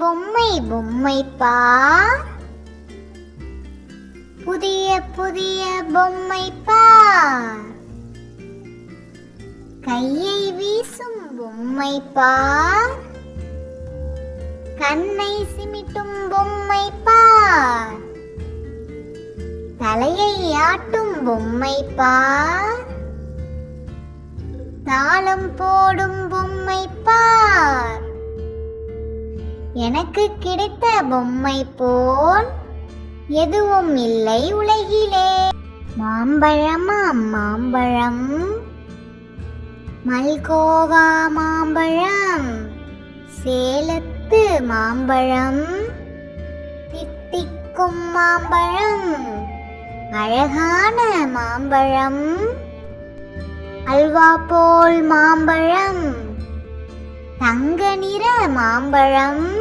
பொம்மை பொம்மை பார் புதிய புதிய பொம்மை பார் கையை வீசும் பொம்மை பார் கண்ணை சிமிட்டும் பொம்மை பார் தலையை ஆட்டும் பொம்மை பார் தாளம் போடும் பொம்மை பார் எனக்கு கிடைத்த பொம்மை போல் எதுவும் இல்லை உலகிலே. மாம்பழமா மாம்பழம். மல்கோவா மாம்பழம். சேலத்து மாம்பழம். தித்திக்கும் மாம்பழம். அழகான மாம்பழம். அல்வா போல் மாம்பழம். தங்க நிற மாம்பழம்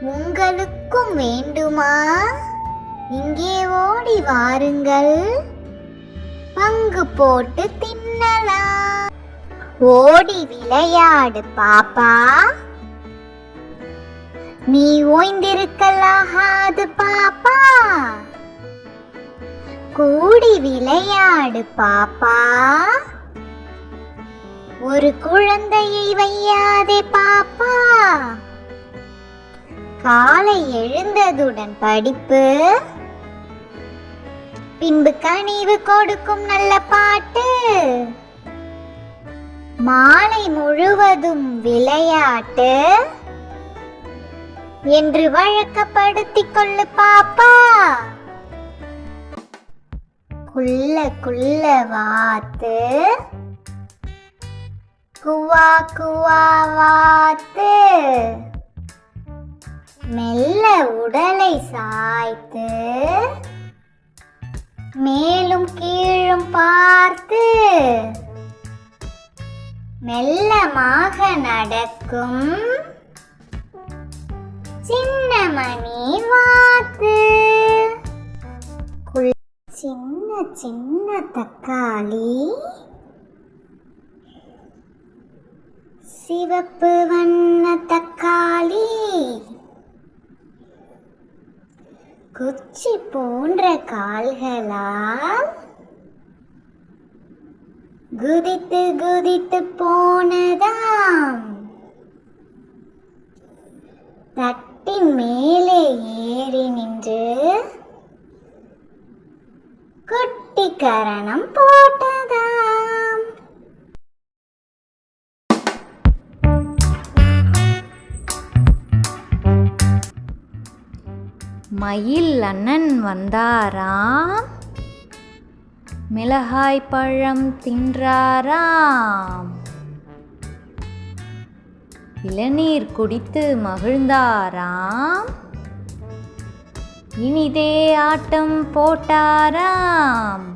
உங்களுக்கும் வேண்டுமா? இங்கே ஓடி வாருங்கள். பங்கு போட்டு தின்னலாம். ஓடி விளையாடு பாப்பா. நீ ஓய்ந்திருக்கலாகாது பாப்பா. கூடி விளையாடு பாப்பா. ஒரு குழந்தையை வையாதே பாப்பா. காலை எழுந்ததுடன் படிப்பு. பின்பு கனிவு கொடுக்கும் நல்ல பாட்டு. மாலை முழுவதும் விளையாட்டு. என்று வழக்கப்படுத்திக் கொள்ளு பாப்பா. குள்ள குள்ள வாத்து. குவா குவா வாத்து. மெல்ல உடலை சாய்த்து. மேலும் கீழும் பார்த்து. மெல்லமாக நடக்கும். சின்ன மணி வாத்து. சின்ன சின்ன தக்காளி. சிவப்பு வண்ண தக்காளி. குச்சி போன்ற கால்களால் குதித்து குதித்து போனதாம். தட்டின் மேலே ஏறி நின்று குட்டி கரணம் போட்ட மயில் அண்ணன் வந்தாராம். மிளகாய் பழம் தின்றாராம். இளநீர் குடித்து மகிழ்ந்தாராம். இனிதே ஆட்டம் போட்டாராம்.